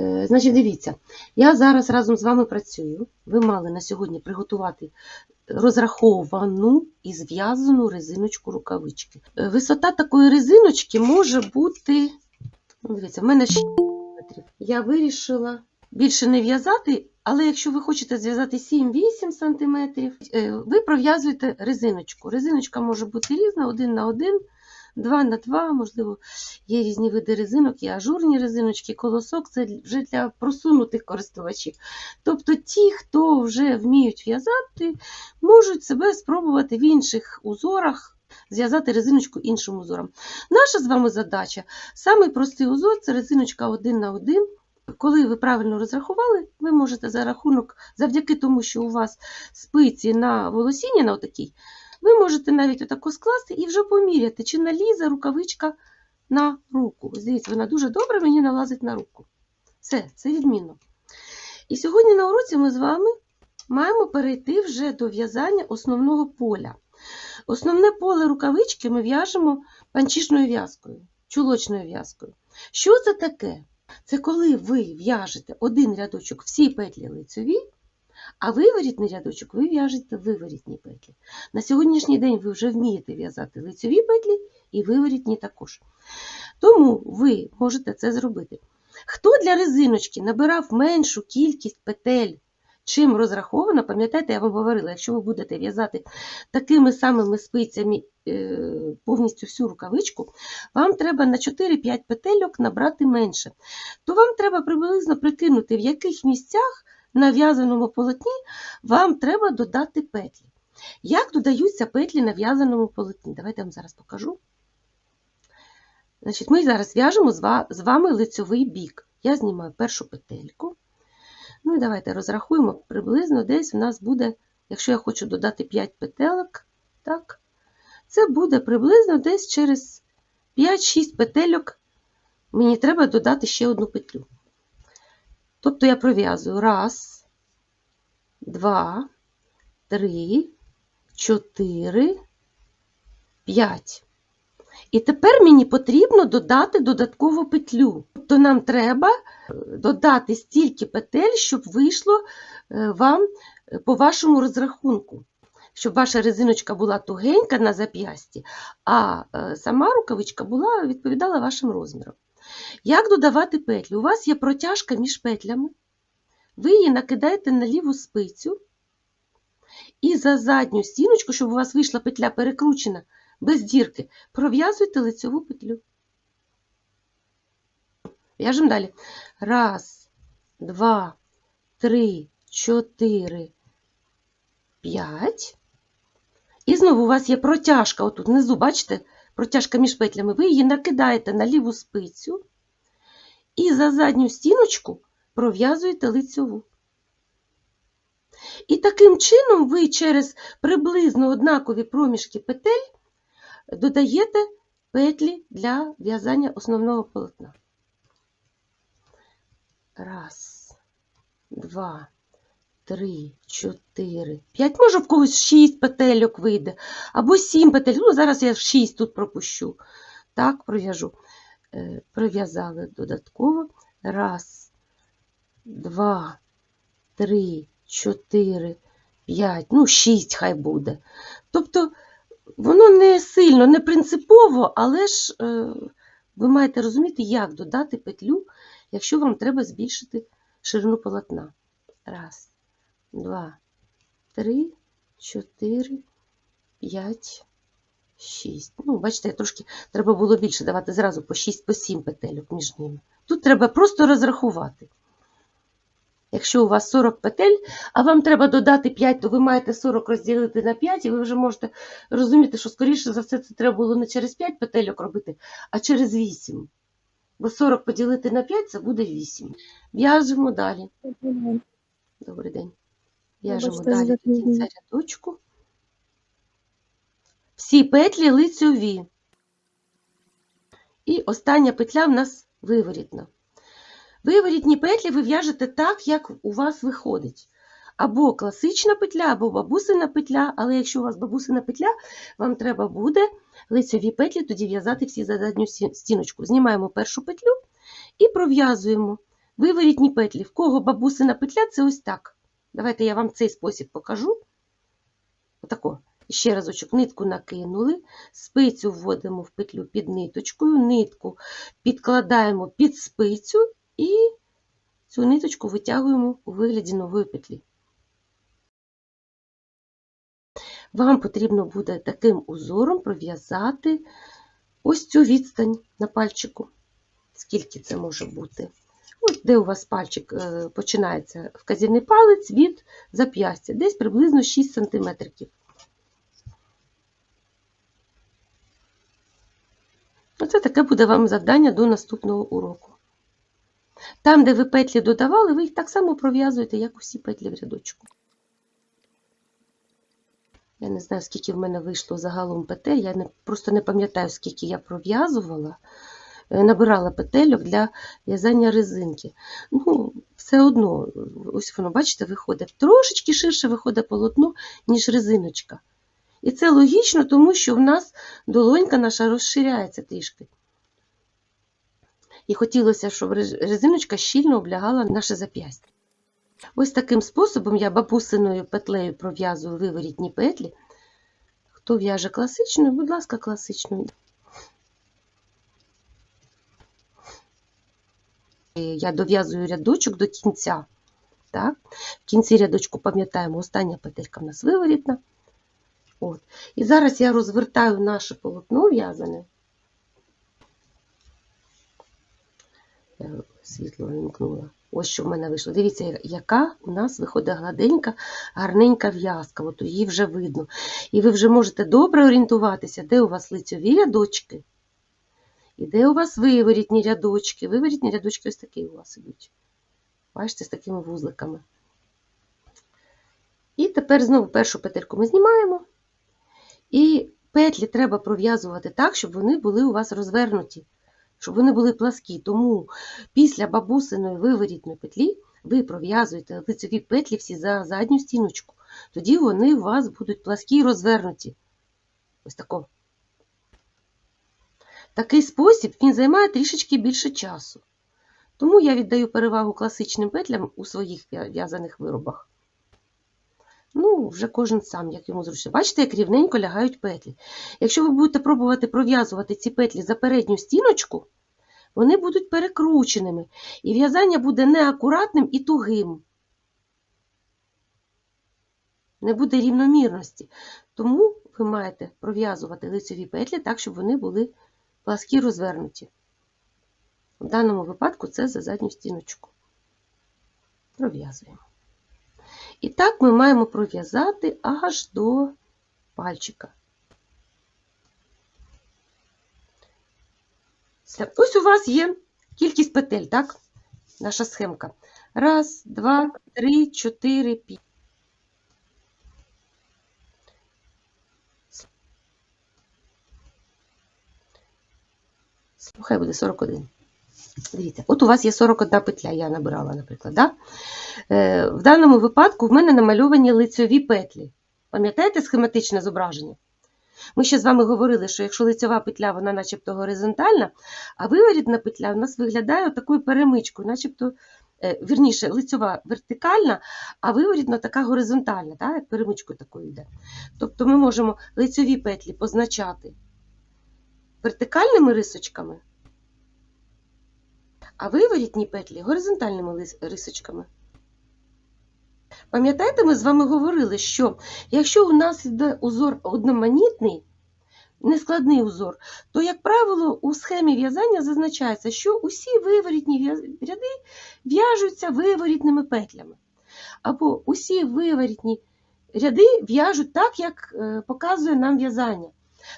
Е, Значить, дивіться, я зараз разом з вами працюю. Ви мали на сьогодні приготувати розраховану і зв'язану резиночку рукавички. Е, Висота такої резиночки може бути. Ну, дивіться, в мене 6 метрів. Я вирішила більше не в'язати, але якщо ви хочете зв'язати 7-8 см, ви пров'язуєте резиночку. Резиночка може бути різна, один на один, два на два, можливо, є різні види резинок, є ажурні резиночки, колосок це вже для просунутих користувачів. Тобто ті, хто вже вміють в'язати, можуть себе спробувати в інших узорах. Зв'язати резиночку іншим узором. Наша з вами задача самий простий узор це резиночка один на один. Коли ви правильно розрахували, ви можете за рахунок, завдяки тому, що у вас спиці на волосіння на отакій, ви можете навіть отако скласти і вже поміряти, чи налізе рукавичка на руку. Дивіться, вона дуже добре мені налазить на руку. Все, це відмінно. І сьогодні на уроці ми з вами маємо перейти вже до в'язання основного поля. Основне поле рукавички ми в'яжемо панчішною в'язкою, чулочною в'язкою. Що це таке? Це коли ви в'яжете один рядочок всі петлі лицеві, а виворітний рядочок ви в'яжете виворітні петлі. На сьогоднішній день ви вже вмієте в'язати лицеві петлі і виворітні також. Тому ви можете це зробити. Хто для резиночки набирав меншу кількість петель, чим розраховано, пам'ятаєте, я вам говорила, якщо ви будете в'язати такими самими спицями е, повністю всю рукавичку, вам треба на 4-5 петельок набрати менше. То вам треба приблизно прикинути, в яких місцях на в'язаному полотні вам треба додати петлі. Як додаються петлі на в'язаному полотні? Давайте я вам зараз покажу. Значить, Ми зараз в'яжемо з вами лицьовий бік. Я знімаю першу петельку. Ну і давайте розрахуємо приблизно десь у нас буде, якщо я хочу додати 5 петелок, так, це буде приблизно десь через 5-6 петельок мені треба додати ще одну петлю. Тобто я пров'язую раз, два, три, чотири, п'ять. І тепер мені потрібно додати додаткову петлю. Тобто нам треба додати стільки петель, щоб вийшло вам по вашому розрахунку. Щоб ваша резиночка була тугенька на зап'ясті, а сама рукавичка була, відповідала вашим розмірам. Як додавати петлі? У вас є протяжка між петлями, ви її накидаєте на ліву спицю і за задню стіночку, щоб у вас вийшла петля перекручена без дірки, пров'язуйте лицьову петлю. В'яжемо далі. Раз, два, три, чотири, п'ять. І знову у вас є протяжка, отут внизу, бачите, протяжка між петлями. Ви її накидаєте на ліву спицю і за задню стіночку пров'язуєте лицьову. І таким чином ви через приблизно однакові проміжки петель додаєте петлі для в'язання основного полотна. Раз, два, три, чотири, п'ять. Може, в когось шість петельок вийде, або сім петель. Ну, зараз я шість тут пропущу. Так, пров'яжу. Пров'язали додатково. Раз, два, три, чотири, п'ять, ну, шість хай буде. Тобто, воно не сильно, не принципово, але ж е, ви маєте розуміти, як додати петлю, якщо вам треба збільшити ширину полотна. Раз, два, три, чотири, п'ять, шість. Ну, бачите, я трошки треба було більше давати зразу по 6 по 7 петельок між ними. Тут треба просто розрахувати. Якщо у вас 40 петель, а вам треба додати 5, то ви маєте 40 розділити на 5, і ви вже можете розуміти, що, скоріше за все, це треба було не через 5 петельок робити, а через 8. Бо 40 поділити на 5 це буде 8. В'яжемо далі. Добрий день. В'яжемо далі до кінця рядочку. Всі петлі лицьові. І остання петля в нас виворітна. Виворітні петлі ви в'яжете так, як у вас виходить. Або класична петля, або бабусина петля, але якщо у вас бабусина петля, вам треба буде лицьові петлі тоді в'язати всі за задню стіночку. Знімаємо першу петлю і пров'язуємо Виворітні петлі. В кого бабусина петля, це ось так. Давайте я вам цей спосіб покажу. Отако. Ще разочок нитку накинули, спицю вводимо в петлю під ниточкою, нитку підкладаємо під спицю і цю ниточку витягуємо у вигляді нової петлі. Вам потрібно буде таким узором пров'язати ось цю відстань на пальчику. Скільки це може бути? От де у вас пальчик е, починається вказівний палець від зап'ястя, десь приблизно 6 см. Оце таке буде вам завдання до наступного уроку. Там, де ви петлі додавали, ви їх так само пров'язуєте, як усі петлі в рядочку. Я не знаю, скільки в мене вийшло загалом петель. Я не, просто не пам'ятаю, скільки я пров'язувала, набирала петельок для в'язання резинки. Ну, все одно, ось воно, бачите, виходить трошечки ширше виходить полотно, ніж резиночка. І це логічно, тому що в нас долонька наша розширяється трішки. І хотілося, щоб резиночка щільно облягала наше зап'ястя. Ось таким способом я бабусиною петлею пров'язую виворітні петлі. Хто в'яже класичною, будь ласка, класичною. Я дов'язую рядочок до кінця. Так? В кінці рядочку пам'ятаємо, остання петелька в нас виворітна. От. І зараз я розвертаю наше полотно в'язане. Світло вимкнула. Ось що в мене вийшло. Дивіться, яка у нас виходить гладенька, гарненька в'язка. От її вже видно. І ви вже можете добре орієнтуватися, де у вас лицьові рядочки, і де у вас виворітні рядочки. Виворітні рядочки ось такі у вас ідуть. Бачите, з такими вузликами. І тепер знову першу петельку ми знімаємо. І петлі треба пров'язувати так, щоб вони були у вас розвернуті, щоб вони були пласкі. Тому після бабусиної виворітної петлі ви пров'язуєте лицеві петлі всі за задню стіночку. Тоді вони у вас будуть пласкі і розвернуті. Ось тако. Такий спосіб він займає трішечки більше часу. Тому я віддаю перевагу класичним петлям у своїх в'язаних виробах. Ну, вже кожен сам, як йому зручно. Бачите, як рівненько лягають петлі. Якщо ви будете пробувати пров'язувати ці петлі за передню стіночку, вони будуть перекрученими, і в'язання буде неакуратним і тугим. Не буде рівномірності. Тому ви маєте пров'язувати лицеві петлі так, щоб вони були пласкі розвернуті. В даному випадку це за задню стіночку. Пров'язуємо. І так ми маємо пров'язати аж до пальчика. Ось у вас є кількість петель, так? Наша схемка. Раз, два, три, чотири, п'ять. Ну, Хай буде 41. Дивіться, от у вас є 41 петля, я набирала, наприклад. Да? Е, в даному випадку в мене намальовані лицьові петлі. Пам'ятаєте схематичне зображення? Ми ще з вами говорили, що якщо лицьова петля, вона начебто горизонтальна, а виворітна петля у нас виглядає такою перемичкою, начебто, е, вірніше, лицьова вертикальна, а виворітна така горизонтальна, так? як перемичкою такою йде. Тобто ми можемо лицьові петлі позначати вертикальними рисочками, а виворітні петлі горизонтальними рисочками. Пам'ятаєте, ми з вами говорили, що якщо у нас йде узор одноманітний, нескладний узор, то, як правило, у схемі в'язання зазначається, що усі виворітні ряди в'яжуться виворітними петлями. Або усі виворітні ряди в'яжуть так, як е, показує нам в'язання.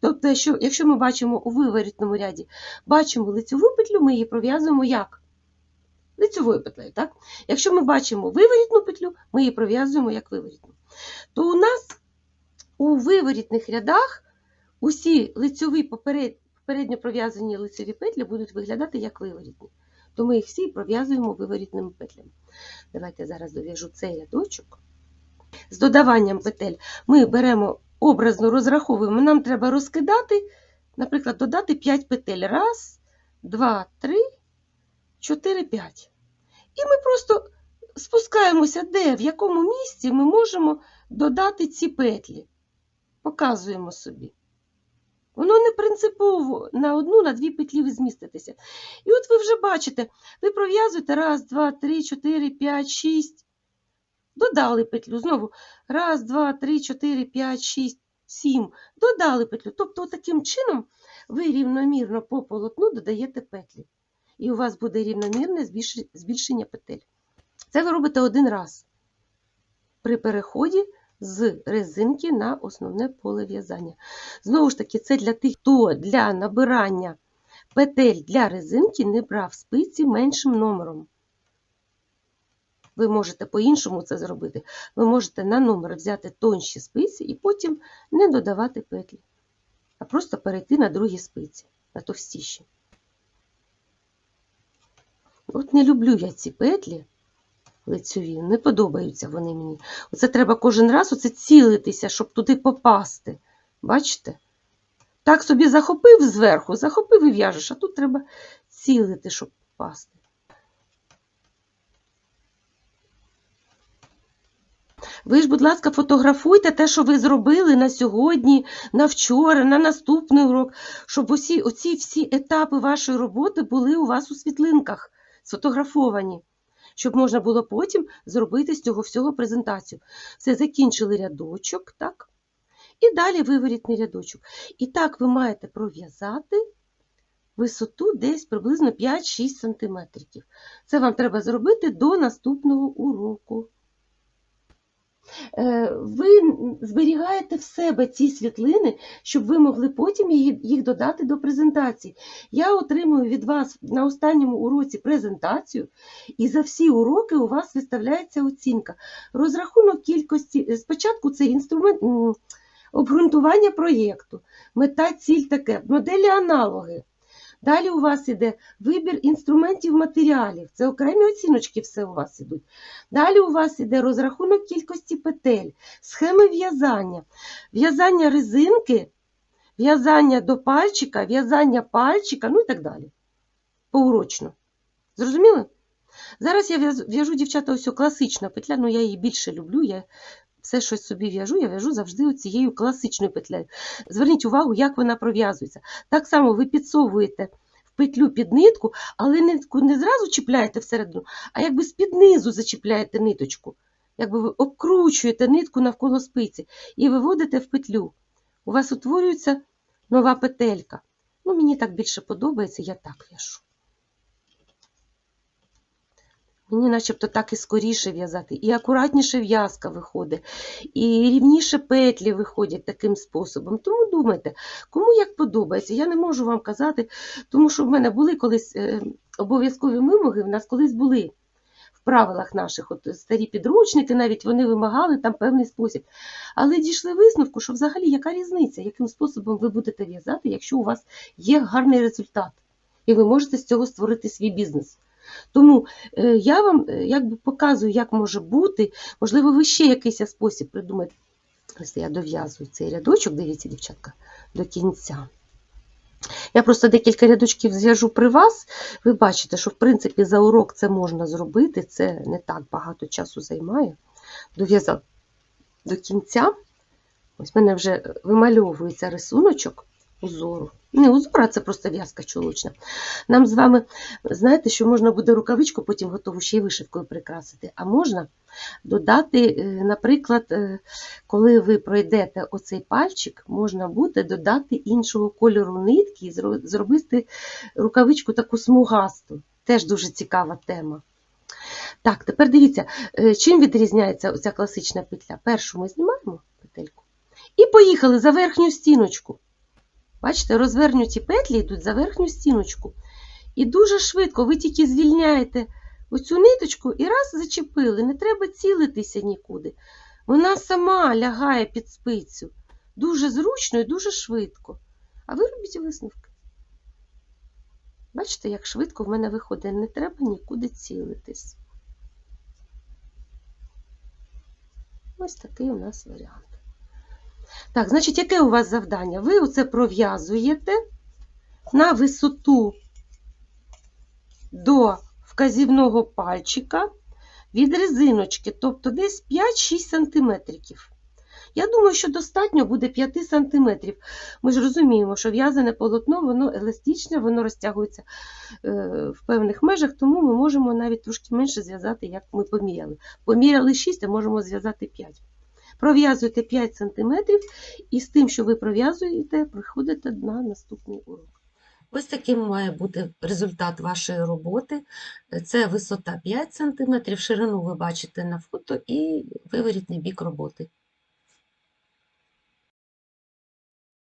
Тобто, якщо, якщо ми бачимо у виворітному ряді, бачимо лицьову петлю, ми її пров'язуємо як? Лицьовою петлею. Так? Якщо ми бачимо виворітну петлю, ми її пров'язуємо як виворітну. То у нас у виворітних рядах усі лицьові поперед- попередньо пров'язані лицеві петлі будуть виглядати як виворітні. То ми їх всі пров'язуємо виворітними петлями. Давайте зараз дов'яжу цей рядочок. З додаванням петель ми беремо образно розраховуємо, нам треба розкидати, наприклад, додати 5 петель. Раз, два, три, чотири, п'ять. І ми просто спускаємося, де, в якому місці ми можемо додати ці петлі. Показуємо собі. Воно не принципово на одну, на дві петлі ви зміститеся. І от ви вже бачите, ви пров'язуєте раз, два, три, чотири, п'ять, шість. Додали петлю. Знову раз, два, три, чотири, п'ять, шість, сім. Додали петлю. Тобто, таким чином ви рівномірно по полотну додаєте петлі. І у вас буде рівномірне збільшення петель. Це ви робите один раз при переході з резинки на основне поле в'язання. Знову ж таки, це для тих, хто для набирання петель для резинки не брав спиці меншим номером. Ви можете по-іншому це зробити. Ви можете на номер взяти тонші спиці і потім не додавати петлі, а просто перейти на другі спиці, на товстіші. От не люблю я ці петлі лицьові, не подобаються вони мені. Оце треба кожен раз оце цілитися, щоб туди попасти. Бачите? Так собі захопив зверху, захопив і в'яжеш, а тут треба цілити, щоб попасти. Ви ж, будь ласка, фотографуйте те, що ви зробили на сьогодні, на вчора, на наступний урок, щоб усі оці всі етапи вашої роботи були у вас у світлинках сфотографовані, щоб можна було потім зробити з цього всього презентацію. Все, закінчили рядочок, так? І далі виворітний рядочок. І так ви маєте пров'язати висоту десь приблизно 5-6 см. Це вам треба зробити до наступного уроку. Е, Ви зберігаєте в себе ці світлини, щоб ви могли потім їх додати до презентації. Я отримую від вас на останньому уроці презентацію, і за всі уроки у вас виставляється оцінка. Розрахунок кількості. е, Спочатку це інструмент обґрунтування проєкту, мета, ціль таке, моделі аналоги. Далі у вас іде вибір інструментів матеріалів. Це окремі оціночки все у вас ідуть. Далі у вас іде розрахунок кількості петель, схеми в'язання, в'язання резинки, в'язання до пальчика, в'язання пальчика, ну і так далі. Поурочно. Зрозуміли? Зараз я в'яжу, дівчата, ось класична петля, ну я її більше люблю. Я все щось собі в'яжу, я в'яжу завжди цією класичною петлею. Зверніть увагу, як вона пров'язується. Так само ви підсовуєте в петлю під нитку, але нитку не зразу чіпляєте всередину, а якби з-під низу зачіпляєте ниточку. Якби ви обкручуєте нитку навколо спиці і виводите в петлю. У вас утворюється нова петелька. Ну, мені так більше подобається, я так в'яжу. Мені начебто так і скоріше в'язати, і акуратніше в'язка виходить, і рівніше петлі виходять таким способом. Тому думайте, кому як подобається. Я не можу вам казати, тому що в мене були колись е, обов'язкові вимоги, в нас колись були в правилах наших, от старі підручники, навіть вони вимагали там певний спосіб. Але дійшли висновку, що взагалі яка різниця, яким способом ви будете в'язати, якщо у вас є гарний результат, і ви можете з цього створити свій бізнес. Тому е, я вам е, якби показую, як може бути. Можливо, ви ще якийсь спосіб придумаєте. Я дов'язую цей рядочок, дивіться, дівчатка, до кінця. Я просто декілька рядочків зв'яжу при вас. Ви бачите, що в принципі за урок це можна зробити, це не так багато часу займає. Дов'язав до кінця. Ось в мене вже вимальовується рисуночок узору. Не узор, а це просто в'язка чолочна. Нам з вами, знаєте, що можна буде рукавичку потім готову ще й вишивкою прикрасити. А можна додати, е, наприклад, е, коли ви пройдете оцей пальчик, можна буде додати іншого кольору нитки і зробити рукавичку таку смугасту. Теж дуже цікава тема. Так, тепер дивіться, е, чим відрізняється оця класична петля. Першу ми знімаємо петельку і поїхали за верхню стіночку. Бачите, розвернуті петлі йдуть за верхню стіночку. І дуже швидко ви тільки звільняєте оцю ниточку і раз зачепили, не треба цілитися нікуди. Вона сама лягає під спицю. Дуже зручно і дуже швидко. А ви робіть висновки. Бачите, як швидко в мене виходить, не треба нікуди цілитись. Ось такий у нас варіант. Так, значить, яке у вас завдання? Ви оце пров'язуєте на висоту до вказівного пальчика від резиночки, тобто десь 5-6 сантиметриків. Я думаю, що достатньо буде 5 сантиметрів. Ми ж розуміємо, що в'язане полотно, воно еластичне, воно розтягується е, в певних межах, тому ми можемо навіть трошки менше зв'язати, як ми поміряли. Поміряли 6, а можемо зв'язати 5. Пров'язуйте 5 см і з тим, що ви пров'язуєте, приходите на наступний урок. Ось таким має бути результат вашої роботи. Це висота 5 см, ширину ви бачите на фото і виворітний бік роботи.